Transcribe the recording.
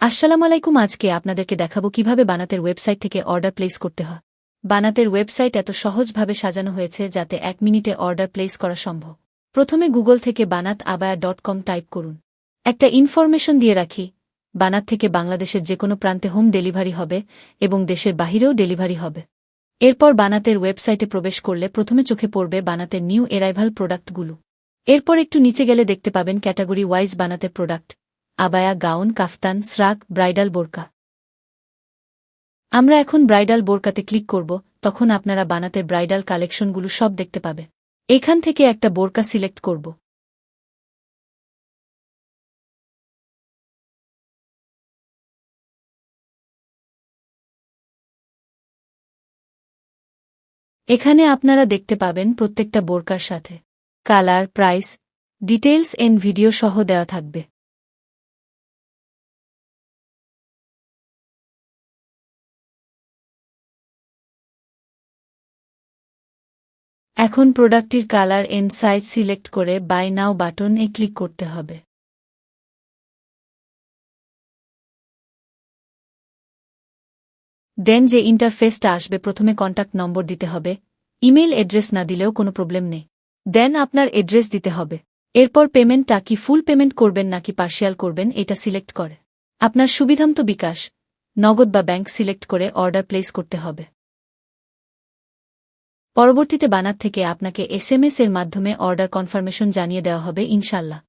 আসসালামু আলাইকুম, আজকে আপনাদেরকে দেখাবো কীভাবে বানাতের ওয়েবসাইট থেকে অর্ডার প্লেস করতে হয়। বানাতের ওয়েবসাইট এত সহজভাবে সাজানো হয়েছে যাতে এক মিনিটে অর্ডার প্লেস করা সম্ভব। প্রথমে গুগল থেকে Banat Abaya dot com type করুন। একটা ইনফরমেশন দিয়ে রাখি, বানাত থেকে বাংলাদেশের যে কোনো প্রান্তে হোম ডেলিভারি হবে এবং দেশের বাহিরেও ডেলিভারি হবে। এরপর বানাতের ওয়েবসাইটে প্রবেশ করলে প্রথমে চোখে পড়বে বানাতের নিউ এরাইভাল প্রোডাক্টগুলো। এরপর একটু নিচে গেলে দেখতে পাবেন ক্যাটাগরি ওয়াইজ বানাতের প্রোডাক্ট। আবায়া গাউন, কাফতান স্রাক ব্রাইডাল বোরকা। আমরা এখন ব্রাইডাল বোরকাতে ক্লিক করব, তখন আপনারা বানাতে ব্রাইডাল কালেকশনগুলো সব দেখতে পাবে। এখান থেকে একটা বোরকা সিলেক্ট করব। এখানে আপনারা দেখতে পাবেন প্রত্যেকটা বোরকার সাথে। Colour, price details and video সহ দেওয়া থাকবে। এখন প্রোডাক্টটির কালার এন সাইজ সিলেক্ট করে বাই নাও বাটন এ ক্লিক করতে হবে। দেন যে ইন্টারফেসটা আসবে, প্রথমে কন্ট্যাক্ট নম্বর দিতে হবে। ইমেল অ্যাড্রেস না দিলেও কোনো প্রবলেম নেই। দেন আপনার অ্যাড্রেস দিতে হবে। এরপর পেমেন্টটা কি ফুল পেমেন্ট করবেন নাকি পার্শিয়াল করবেন, এটা সিলেক্ট করে। আপনার সুবিধামতো বিকাশ, নগদ বা ব্যাংক সিলেক্ট করে অর্ডার প্লেস করতে হবে। পরবর্তীতে বানাত থেকে আপনাকে এস এর মাধ্যমে অর্ডার কনফার্মেশন জানিয়ে দেওয়া হবে ইনশাল্লাহ